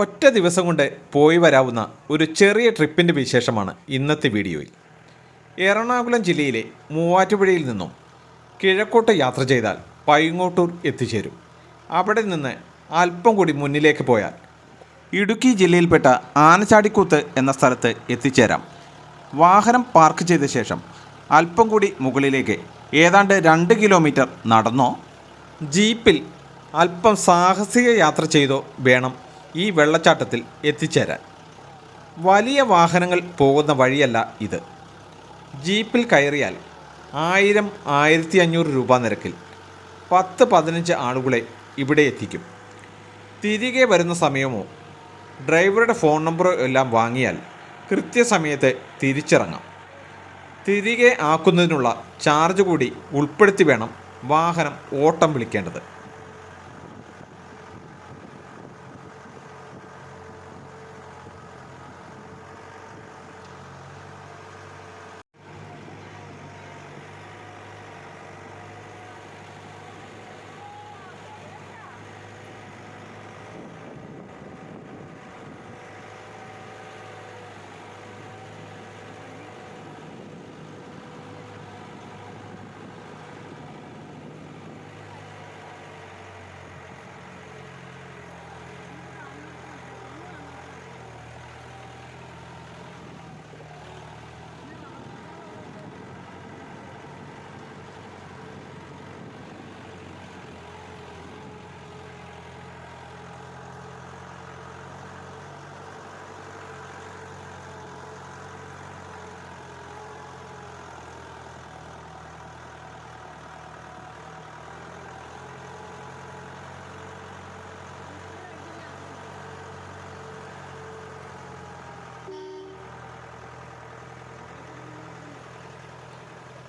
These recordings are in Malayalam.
ഒറ്റ ദിവസം കൊണ്ട് പോയി വരാവുന്ന ഒരു ചെറിയ ട്രിപ്പിന്റെ വിശേഷമാണ് ഇന്നത്തെ വീഡിയോയിൽ. എറണാകുളം ജില്ലയിലെ മൂവാറ്റുപുഴയിൽ നിന്നും കിഴക്കോട്ട് യാത്ര ചെയ്താൽ പൈങ്ങോട്ടൂർ എത്തിച്ചേരും. അവിടെ നിന്ന് അല്പം കൂടി മുന്നിലേക്ക് പോയാൽ ഇടുക്കി ജില്ലയിൽപ്പെട്ട ആനച്ചാടിക്കൂത്ത് എന്ന സ്ഥലത്ത് എത്തിച്ചേരാം. വാഹനം പാർക്ക് ചെയ്ത ശേഷം അല്പം കൂടി മുകളിലേക്ക് ഏതാണ്ട് രണ്ട് കിലോമീറ്റർ നടന്നോ? ജീപ്പിൽ അല്പം സാഹസിക യാത്ര ചെയ്തോ വേണം ഈ വെള്ളച്ചാട്ടത്തിൽ എത്തിച്ചേരാൻ. വലിയ വാഹനങ്ങൾ പോകുന്ന വഴിയല്ല ഇത്. ജീപ്പിൽ കയറിയാൽ ആയിരം ആയിരത്തി അഞ്ഞൂറ് രൂപ നിരക്കിൽ പത്ത് പതിനഞ്ച് ആളുകളെ ഇവിടെ എത്തിക്കും. തിരികെ വരുന്ന സമയമോ ഡ്രൈവറുടെ ഫോൺ നമ്പറോ എല്ലാം വാങ്ങിയാൽ കൃത്യസമയത്ത് തിരിച്ചിറങ്ങാം. തിരികെ ആക്കുന്നതിനുള്ള ചാർജ് കൂടി ഉൾപ്പെടുത്തി വേണം വാഹനം ഓട്ടം വിളിക്കേണ്ടത്.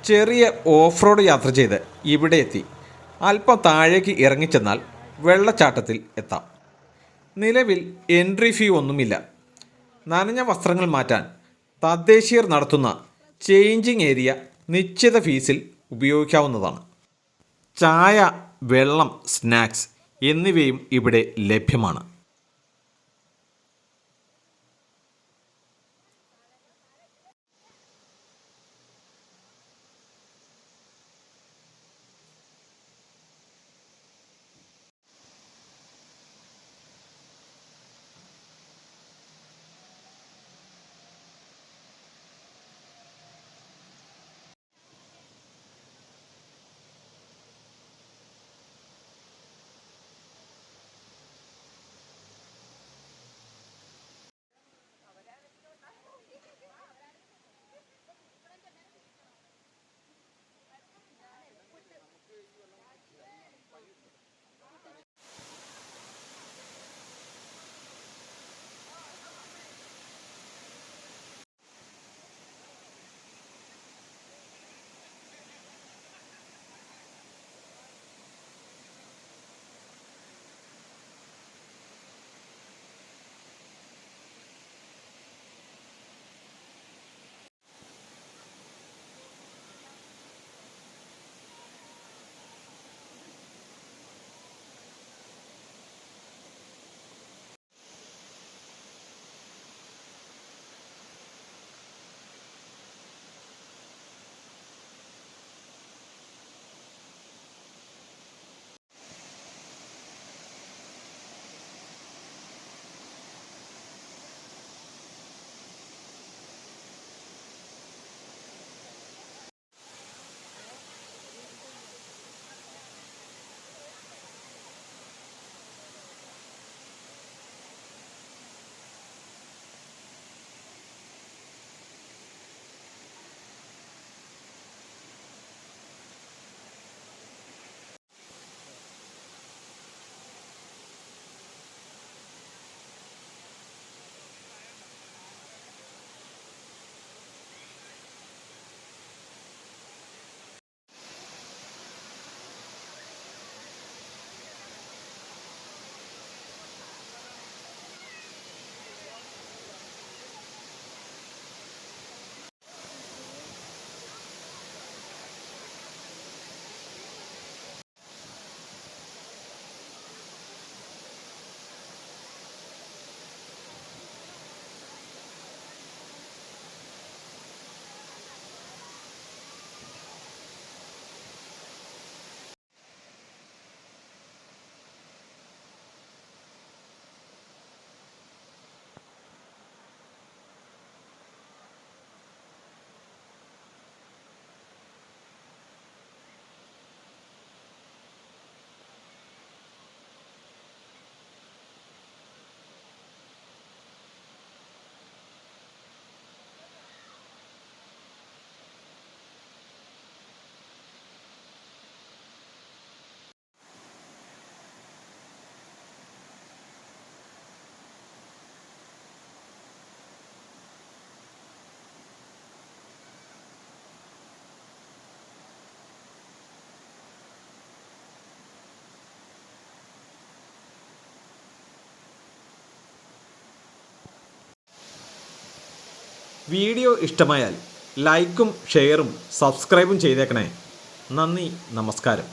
ചെറിയ ഓഫ് റോഡ് യാത്ര ചെയ്ത് ഇവിടെ എത്തി. അല്പം താഴേക്ക് ഇറങ്ങിച്ചെന്നാൽ വെള്ളച്ചാട്ടത്തിൽ എത്താം. നിലവിൽ എൻട്രി ഫീ ഒന്നുമില്ല. നനഞ്ഞ വസ്ത്രങ്ങൾ മാറ്റാൻ തദ്ദേശീയർ നടത്തുന്ന ചേഞ്ചിങ് ഏരിയ നിശ്ചിത ഫീസിൽ ഉപയോഗിക്കാവുന്നതാണ്. ചായ വെള്ളം സ്നാക്സ് എന്നിവയും ഇവിടെ ലഭ്യമാണ്. വീഡിയോ ഇഷ്ടമായാൽ ലൈക്കും ഷെയറും സബ്സ്ക്രൈബും ചെയ്തേക്കണേ. നന്ദി നമസ്കാരം.